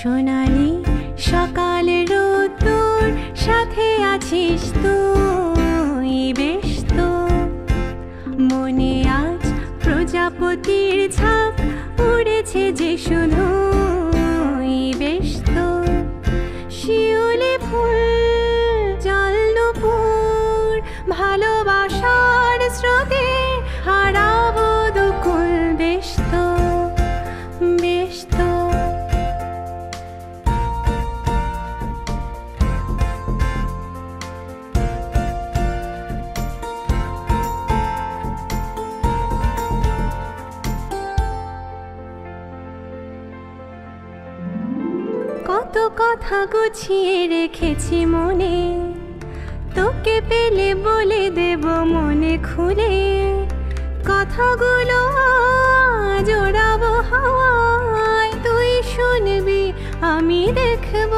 সোনালি সকাল রোদ্দুর সাথে আছিস তুই বেশ তো। মনে আজ প্রজাপতির ঝাঁক কথা গুছিয়ে রেখেছি মনে। তোকে পেলে বলে দেব মনে খুলে। কথাগুলো আজ ওড়াবো হাওয়ায়। তুই শুনবি, আমি দেখব।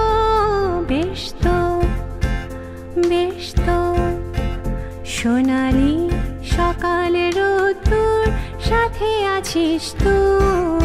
বেশ তো বেশ তো সোনালি সকালের রোদ্দুর, সাথে আছিস তুই।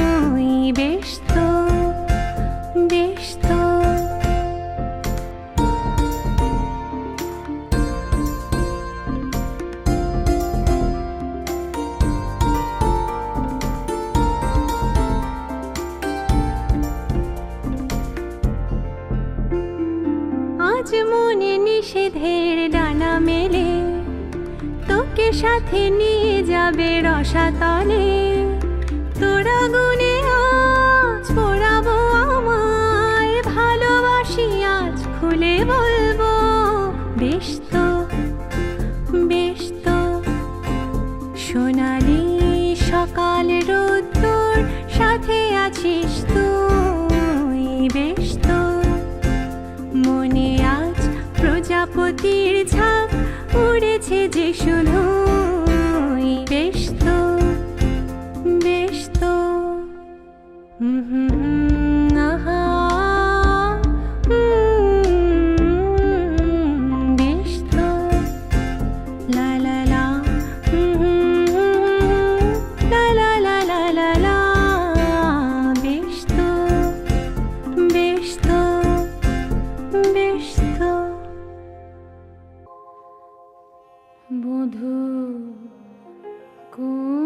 নিষেধের ডানা মেলে, তোকে সাথে নিয়ে যাবে রসাতলে তোরা গুনে আজ পড়াবো আমায়, ভালোবাসি আজ খুলে বলব, বেশ তো যে শুধু বেশ তো বেশ তো। হুম, বধূ কোন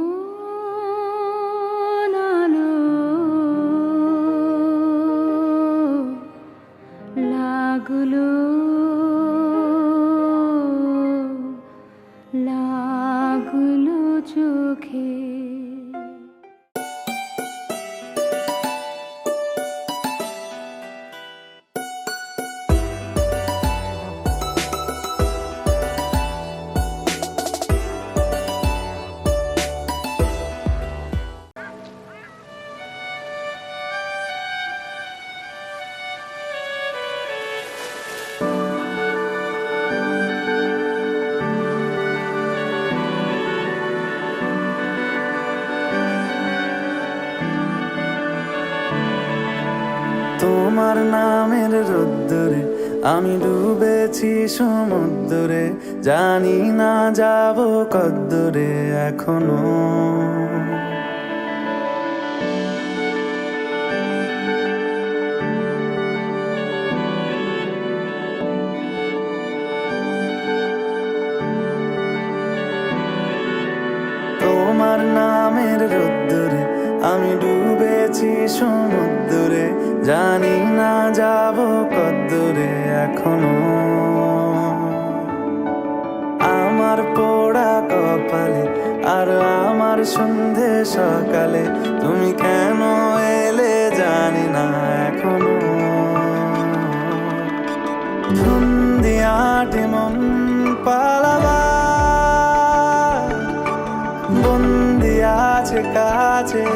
তোমার নামের রোদ্দরে আমি ডুবেছি সমুদ্রে। জানি না যাব কদ্দুরে এখনও। আমি ডুবেছি সমুদ্রে, জানি না যাব কদ্দূরে এখনও। আমার পোড়া কপালে আর আমার সন্ধে সকালে তুমি কেন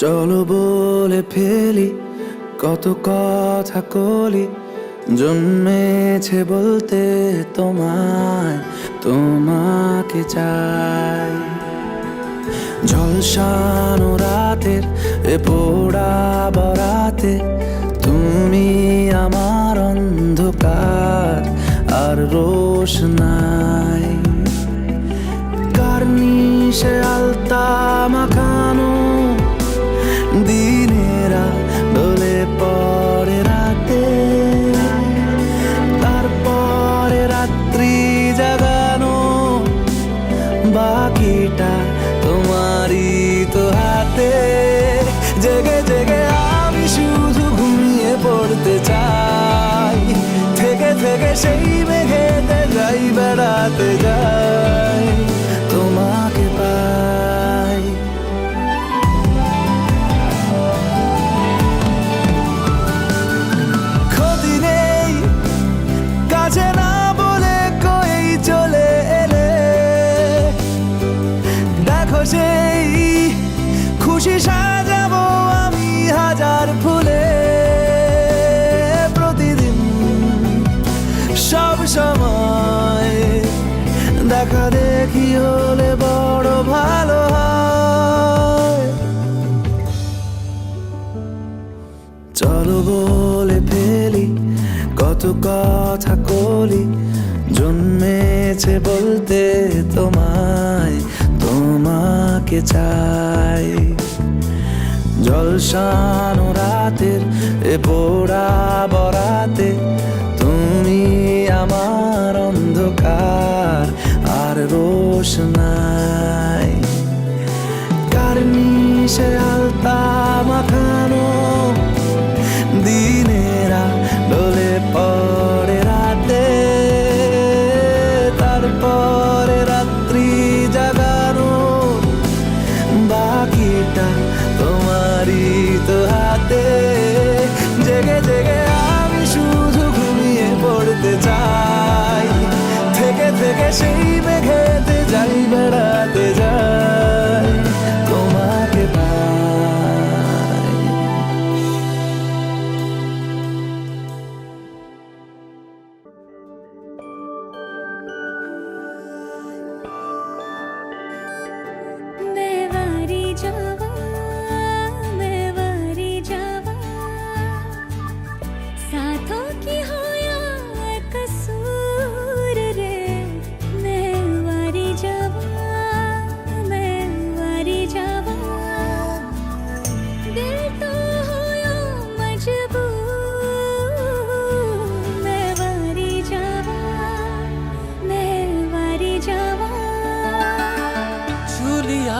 চলো বলে ফেলি, কত কথা কলি, জন্মেছে বলতে তোমায়, তোমাকে চাই। ঝলসানো রাতের এ পোড়া বরাতে, তুমি আমার অন্ধকার, আর রোশনাই হাতে জেগে জেগে আমি শুধু ঘুমিয়ে পড়তে চাই। থেকে থেকে সেই মেঘেতে যাই বেড়াতে যাই। চলো বলে ফেলি, কত কথা কলি, জন্মেছে বলতে তোমায়, তোমাকে চাই। জলসানো রাতের এ পোড়া বরাতে, তুমি আমার অন্ধকার, আর রোশনাই কার্নিশে আলতা মাখানো সেই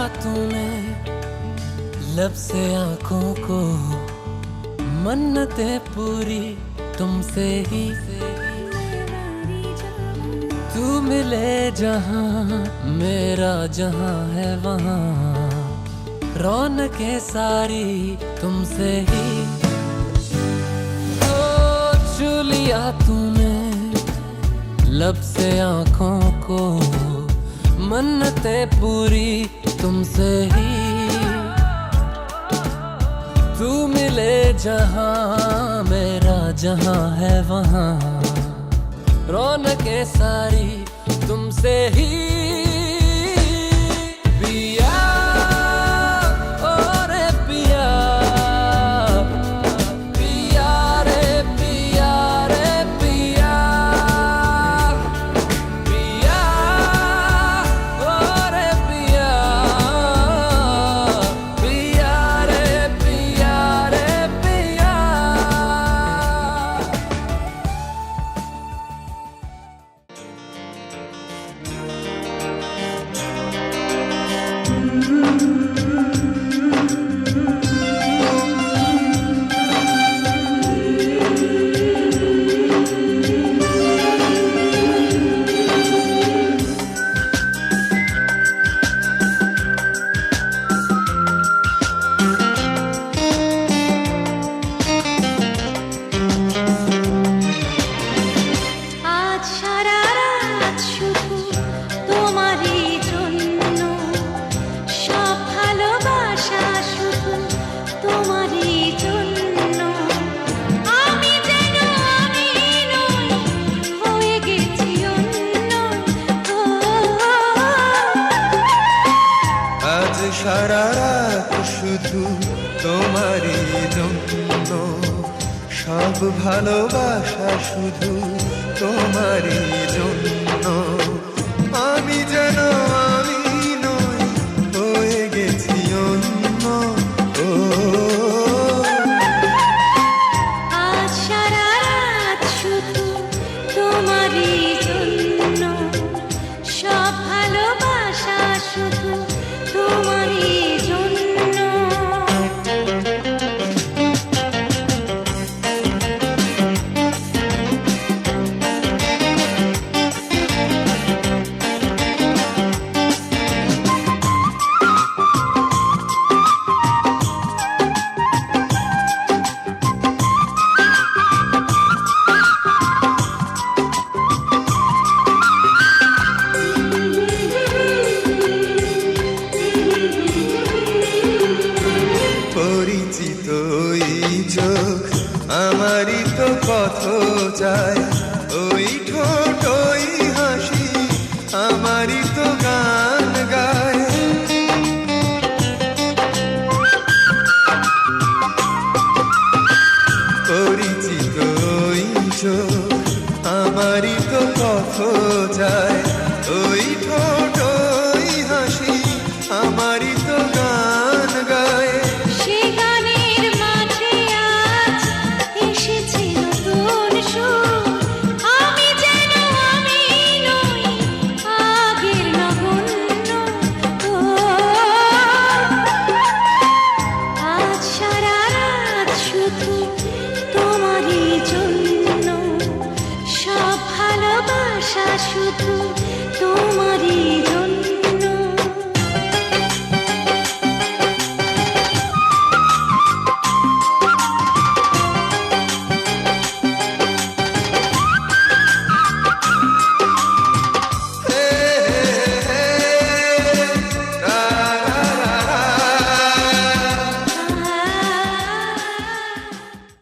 लिया तूने लब से आँखों को, मन्नतें पूरी तुमसे ही। तू मिले जहाँ, मेरा जहाँ है वहाँ, रौनकें सारी तुमसे ही। ओ छू लिया तूने, लब से आँखों को, मन्नतें पूरी तुमसे ही। तू मिले जहाँ मेरा जहाँ है वहाँ। रौनकें सारी तुमसे ही। শুধু তোমারই জন্য। সব ভালোবাসা শুধু তোমারই জন্য।